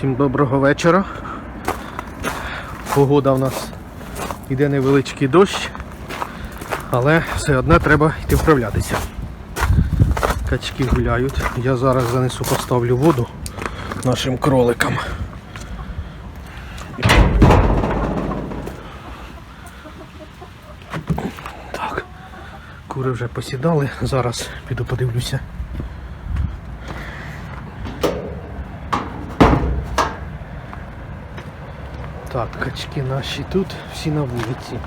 Всім доброго вечора. Погода в нас іде невеличкий дощ, але все одно треба йти вправлятися. Качки гуляють. Я зараз занесу, поставлю воду нашим кроликам. Так, кури вже посідали, зараз піду подивлюся. Так, качки наші тут, всі на вулиці.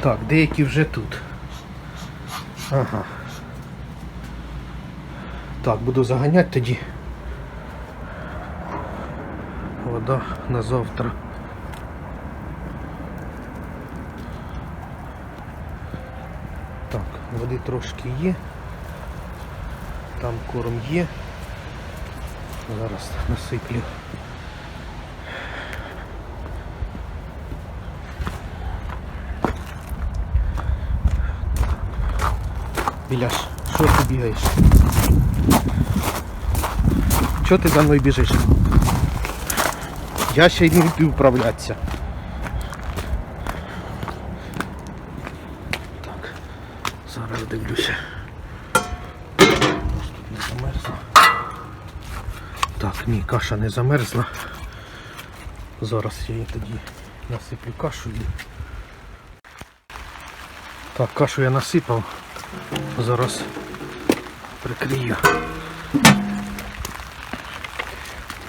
Так, деякі вже тут. Ага. Так, буду заганяти тоді. Вода на завтра. Так, води трошки є. Там корм є. Зараз насиплю. Біляш, що ти бігаєш? Чого ти за мною біжиш? Я ще й не вмію управлятися. Так, зараз дивлюся. Тут не замерзло. Так, ні, каша не замерзла. Зараз я її тоді насиплю кашу. Так, кашу я насипав. Зараз прикрию.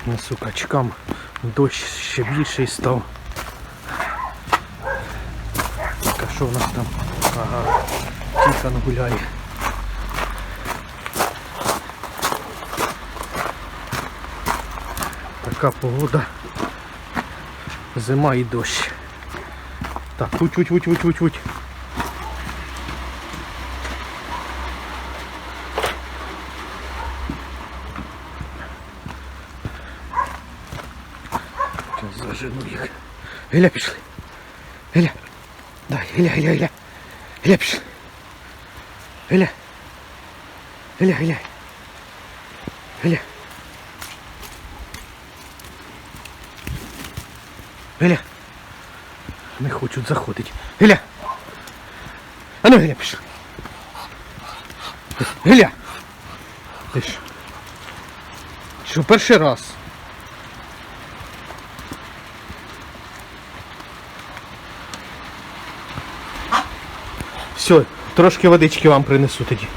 Несу качкам. Дощ ще більший став. Так, а що в нас там? Ага, Тіхан гуляє. Така погода. Зима і дощ. Так, вуть, вуть, вуть, вуть, вуть, вуть. Зараз зажену їх. Геля пішли. Геля. Дай, Геля, Геля, Геля. Геля пішли. Геля. Геля, Геля. Геля. Геля. Не хочуть заходити. Геля. А ну Геля пішли. Геля. Ти що? Що перший раз? Все, трошки водички вам принесу тоді.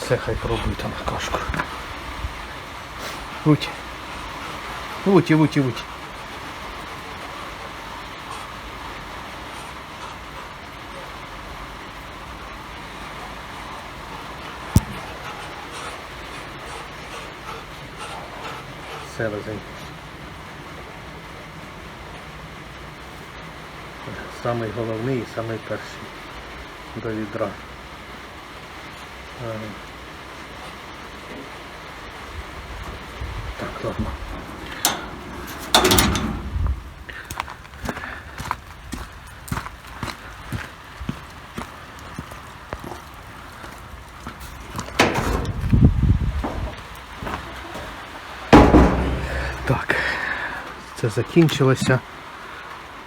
Все, хай пробуйте на кашку. Вуть. Вуть, вуть, вуть. Селезень. Самий головний і самий перший до відра. Ага. Так, ладно. Так, це закінчилося.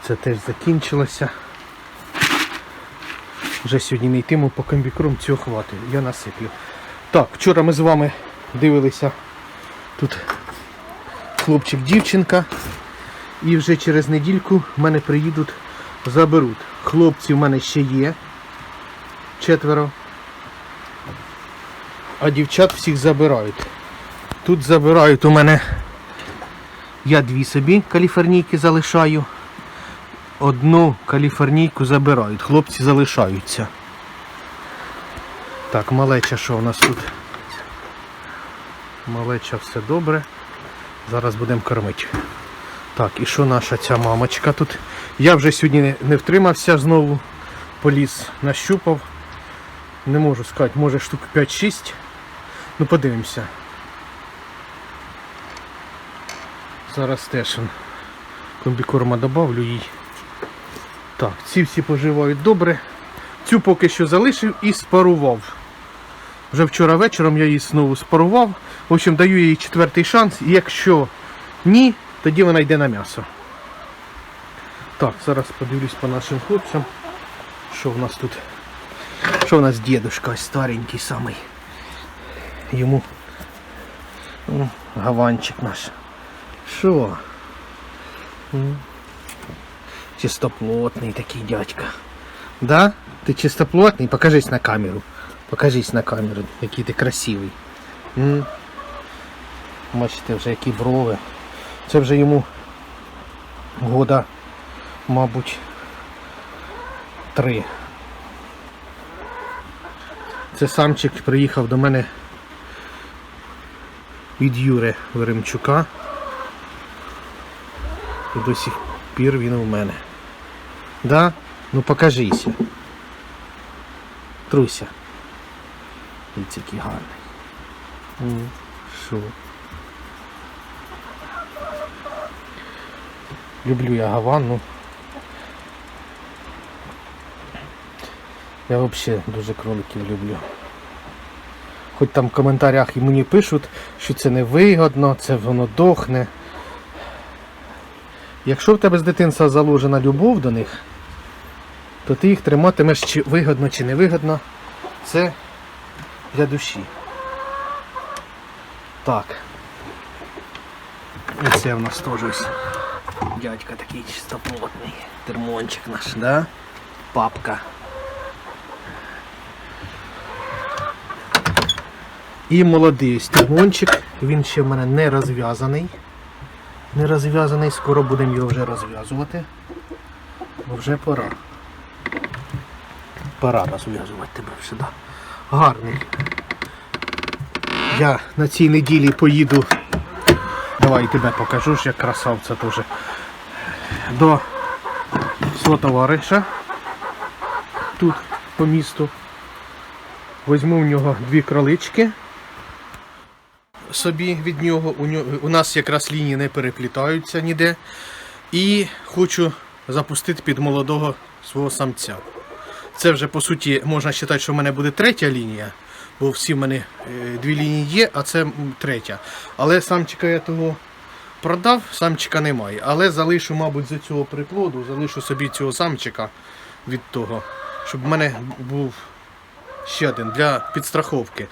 Це теж закінчилося. Вже сьогодні не йтиму по комбікрум цього хватить. Я насиплю. Так, вчора ми з вами дивилися тут хлопчик, дівчинка. І вже через недільку мене приїдуть, заберуть. Хлопці в мене ще є. Четверо. А дівчат всіх забирають. Тут забирають у мене. Я дві собі каліфорнійки залишаю. Одну каліфорнійку забирають, хлопці залишаються. Так, малеча що у нас тут? Малеча все добре. Зараз будемо кормити. Так, і що наша ця мамочка тут? Я вже сьогодні не- втримався знову. Поліз, нащупав. Не можу сказати, може штук 5-6. Ну подивимося. Зараз теж комбікорма добавлю їй. Так, ці всі поживають добре. Цю поки що залишив і спарував. Вже вчора вечором я її знову спарував. В общем, даю їй четвертий шанс. Якщо ні, тоді вона йде на м'ясо. Так, зараз подивлюсь по нашим хлопцям. Що в нас тут? Що в нас дідушка старенький самий. Йому М, гаванчик наш. Що? Чистоплотний такий дядька. Да? Ти чистоплотний? Покажись на камеру. Покажись на камеру, який ти красивий. Бачите, вже які брови. Це вже йому года, мабуть, три. Це самчик приїхав до мене від Юри Веремчука. І до сих пір він у мене. Да? Ну покажися. Труся. Дивіться, який гарний. Що? Люблю я Гавану. Я взагалі дуже кроликів люблю. Хоч там в коментарях і мені пишуть, що це невигодно, це воно дохне. Якщо в тебе з дитинства заложена любов до них, то ти їх триматимеш чи вигодно, чи невигодно. Це для душі. Так. І це в нас теж ось дядька такий чистоплотний. Термончик наш, да? Папка. І молодий ось термончик. Він ще в мене не розв'язаний. Не розв'язаний, скоро будемо його вже розв'язувати. Бо вже пора. Пора розв'язувати тебе вже. Гарний. Я на цій неділі поїду. Давай тебе покажу ж як красавця теж. До свого товариша. Тут по місту. Візьму в нього дві кролички. Собі від нього. У, нього, у нас якраз лінії не переплітаються ніде. І хочу запустити під молодого свого самця. Це вже по суті можна вважати, що в мене буде третя лінія, бо всі в мене е, дві лінії є, а це третя. Але самчика я того продав, самчика немає. Але залишу, мабуть, з цього приплоду, залишу собі цього самчика від того, щоб в мене був ще один для підстраховки.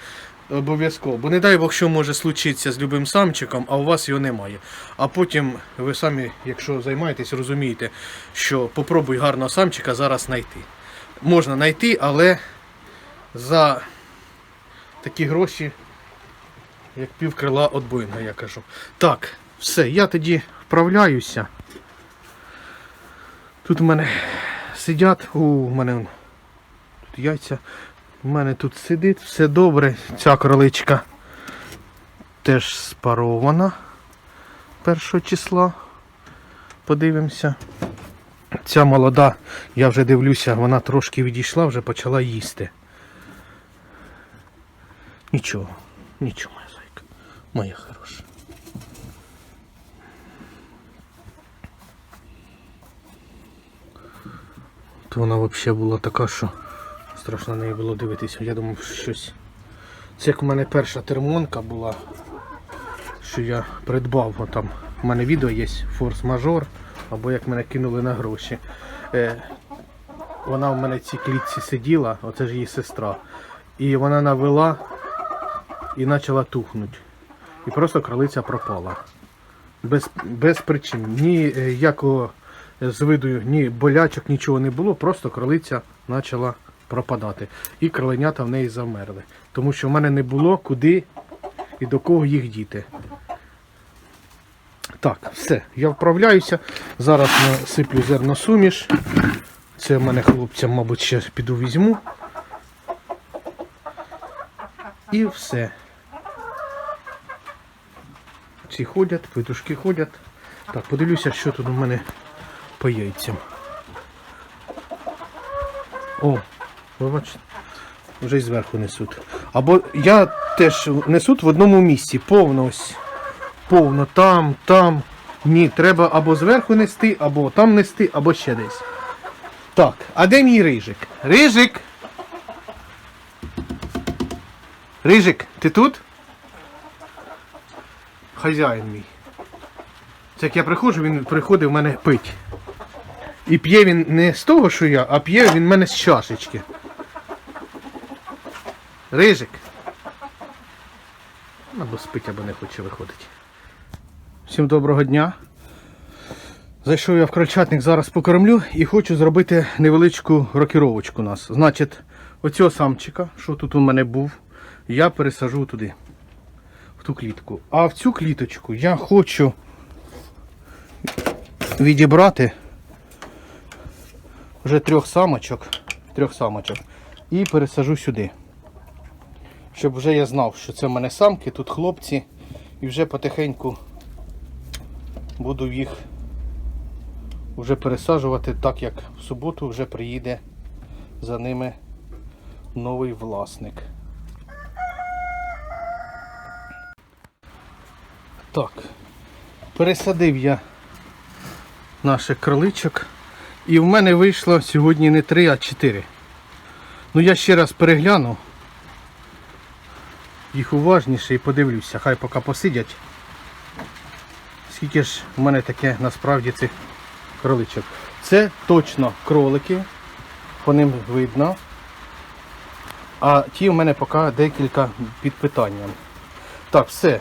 Обов'язково. Бо не дай Бог, що може случитися з любим самчиком, а у вас його немає. А потім ви самі, якщо займаєтесь, розумієте, що попробуй гарного самчика зараз знайти. Можна знайти, але за такі гроші, як пів крила отбойного, я кажу. Так, все, я тоді вправляюся. Тут у мене сидять, у мене тут яйця. У мене тут сидить, все добре. Ця кроличка теж спарована першого числа. Подивимося. Ця молода, я вже дивлюся, вона трошки відійшла, вже почала їсти. Нічого, нічого, моя зайка. Моя хороша. То вона взагалі була така, що страшно на неї було дивитися. Я думав, що щось. Це як у мене перша термонка була, що я придбав. О, там у мене відео є форс-мажор, або як мене кинули на гроші. Е, вона в мене в цій клітці сиділа, оце ж її сестра. І вона навела і почала тухнути. І просто кролиця пропала. Без, без причин. Ні е, з виду, ні болячок, нічого не було, просто кролиця почала пропадати. І кроленята в неї замерли. Тому що в мене не було куди і до кого їх діти. Так, все, я вправляюся. Зараз насиплю зерносуміш. Це в мене хлопцям, мабуть, ще піду візьму. І все. Ці ходять, петушки ходять. Так, подивлюся, що тут у мене по яйцям. О, Вибачте. Вже й зверху несуть. Або я теж несуть в одному місці. Повно ось. Повно там, там. Ні, треба або зверху нести, або там нести, або ще десь. Так, а де мій рижик? Рижик! Рижик, ти тут? Хазяїн мій. Це як я приходжу, він приходить в мене пить. І п'є він не з того, що я, а п'є він в мене з чашечки. Рижик. Або спить, або не хоче виходити. Всім доброго дня. Зайшов я в крольчатник, зараз покормлю і хочу зробити невеличку рокіровочку у нас. Значить, оцього самчика, що тут у мене був, я пересажу туди, в ту клітку. А в цю кліточку я хочу відібрати вже трьох самочок, трьох самочок і пересажу сюди. Щоб вже я знав, що це в мене самки, тут хлопці, і вже потихеньку буду їх вже пересаджувати, так як в суботу вже приїде за ними новий власник. Так, пересадив я наших кроличок. І в мене вийшло сьогодні не 3, а 4. Ну я ще раз перегляну їх уважніше і подивлюся, хай поки посидять. Скільки ж в мене таке насправді цих кроличок. Це точно кролики, по ним видно. А ті в мене поки декілька під питанням. Так, все.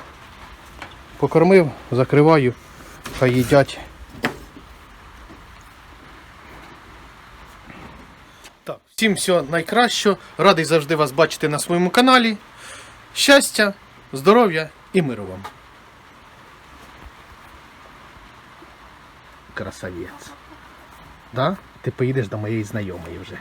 Покормив, закриваю, хай їдять. Так, всім всього найкращого. Радий завжди вас бачити на своєму каналі. Щастя, здоров'я і миру вам. Красавець. Да? Ти поїдеш до моєї знайомої вже.